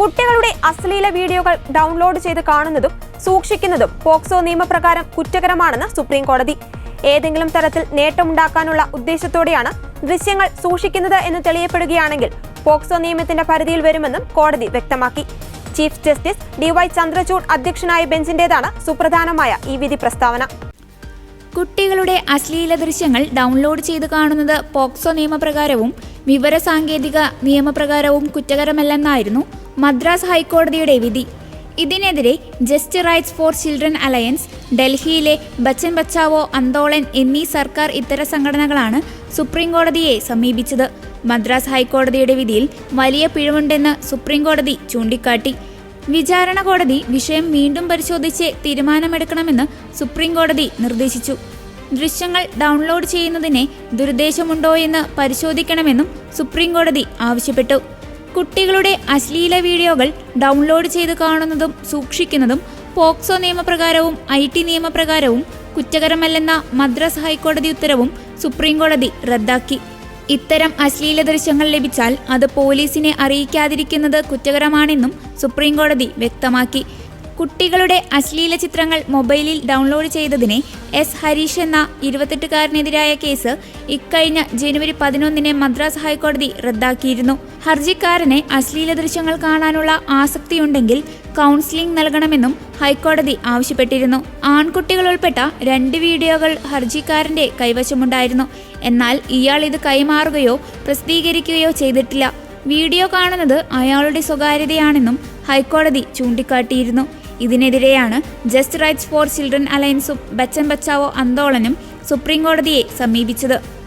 കുട്ടികളുടെ അശ്ലീല വീഡിയോകൾ ഡൗൺലോഡ് ചെയ്ത് കാണുന്നതും സൂക്ഷിക്കുന്നതും പോക്സോ നിയമപ്രകാരം കുറ്റകരമാണെന്ന് സുപ്രീം കോടതി. ഏതെങ്കിലും തരത്തിൽ നേട്ടമുണ്ടാക്കാനുള്ള ഉദ്ദേശത്തോടെയാണ് ദൃശ്യങ്ങൾ സൂക്ഷിക്കുന്നത് എന്ന് തെളിയപ്പെടുകയാണെങ്കിൽ പോക്സോ നിയമത്തിന്റെ പരിധിയിൽ വരുമെന്നും കോടതി വ്യക്തമാക്കി. Chief justice D Y Chandrachud അധ്യക്ഷനായ ബെഞ്ചിന്റേതാണ് സുപ്രധാനമായ ഈ വിധി പ്രസ്താവന. കുട്ടികളുടെ അശ്ലീല ദൃശ്യങ്ങൾ ഡൗൺലോഡ് ചെയ്ത് കാണുന്നത് പോക്സോ നിയമപ്രകാരവും വിവരസാങ്കേതിക നിയമപ്രകാരവും കുറ്റകരമല്ലെന്നായിരുന്നു മദ്രാസ് ഹൈക്കോടതിയുടെ വിധി. ഇതിനെതിരെ Just Rights for Children Alliance ഡൽഹിയിലെ ബച്ചൻ ബച്ചാവോ അന്തോളൻ എന്നീ സർക്കാർ ഇത്തര സംഘടനകളാണ് സുപ്രീം കോടതിയെ സമീപിച്ചത്. മദ്രാസ് ഹൈക്കോടതിയുടെ വിധിയിൽ വലിയ പിഴവുണ്ടെന്ന് സുപ്രീം കോടതി ചൂണ്ടിക്കാട്ടി. വിചാരണ കോടതി വിഷയം വീണ്ടും പരിശോധിച്ച് തീരുമാനമെടുക്കണമെന്ന് സുപ്രീം കോടതി നിർദ്ദേശിച്ചു. ദൃശ്യങ്ങൾ ഡൗൺലോഡ് ചെയ്യുന്നതിനെ ദുരുദ്ദേശമുണ്ടോയെന്ന് പരിശോധിക്കണമെന്നും സുപ്രീം കോടതി ആവശ്യപ്പെട്ടു. കുട്ടികളുടെ അശ്ലീല വീഡിയോകൾ ഡൗൺലോഡ് ചെയ്ത് കാണുന്നതും സൂക്ഷിക്കുന്നതും പോക്സോ നിയമപ്രകാരവും ഐ ടി നിയമപ്രകാരവും കുറ്റകരമല്ലെന്ന മദ്രാസ് ഹൈക്കോടതി ഉത്തരവും സുപ്രീംകോടതി റദ്ദാക്കി. ഇത്തരം അശ്ലീല ദൃശ്യങ്ങൾ ലഭിച്ചാൽ അത് പോലീസിനെ അറിയിക്കാതിരിക്കുന്നത് കുറ്റകരമാണെന്നും സുപ്രീംകോടതി വ്യക്തമാക്കി. കുട്ടികളുടെ അശ്ലീല ചിത്രങ്ങൾ മൊബൈലിൽ ഡൗൺലോഡ് ചെയ്തതിനെ എസ് ഹരീഷ് എന്ന ഇരുപത്തെട്ടുകാരനെതിരായ കേസ് ഇക്കഴിഞ്ഞ ജനുവരി പതിനൊന്നിന് മദ്രാസ് ഹൈക്കോടതി റദ്ദാക്കിയിരുന്നു. ഹർജിക്കാരനെ അശ്ലീല ദൃശ്യങ്ങൾ കാണാനുള്ള ആസക്തിയുണ്ടെങ്കിൽ കൗൺസിലിംഗ് നൽകണമെന്നും ഹൈക്കോടതി ആവശ്യപ്പെട്ടിരുന്നു. ആൺകുട്ടികൾ ഉൾപ്പെട്ട രണ്ട് വീഡിയോകൾ ഹർജിക്കാരന്റെ കൈവശമുണ്ടായിരുന്നു. എന്നാൽ ഇയാൾ ഇത് കൈമാറുകയോ പ്രസിദ്ധീകരിക്കുകയോ ചെയ്തിട്ടില്ല. വീഡിയോ കാണുന്നത് അയാളുടെ സ്വകാര്യതയാണെന്നും ഹൈക്കോടതി ചൂണ്ടിക്കാട്ടിയിരുന്നു. ഇതിനെതിരെയാണ് ജസ്റ്റ് റൈറ്റ്സ് ഫോർ ചിൽഡ്രൻ അലയൻസും ബച്ചൻ ബച്ചാവോ ആന്തോളനും സുപ്രീം കോടതിയെ സമീപിച്ചത്.